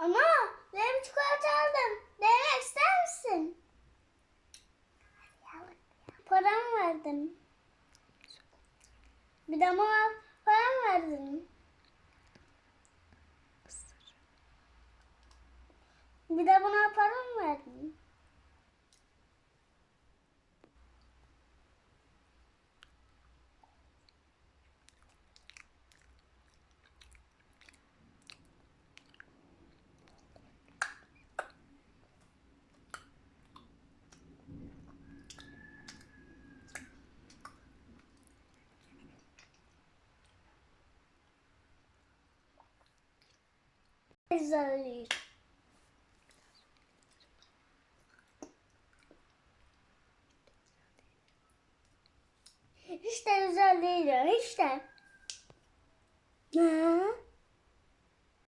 Ana, benim çikolata aldım. Denemek ister misin? Param verdim. Bir de bana param verdin. Bir de buna param verdin. Güzel. Hiç de güzel değil hiç de.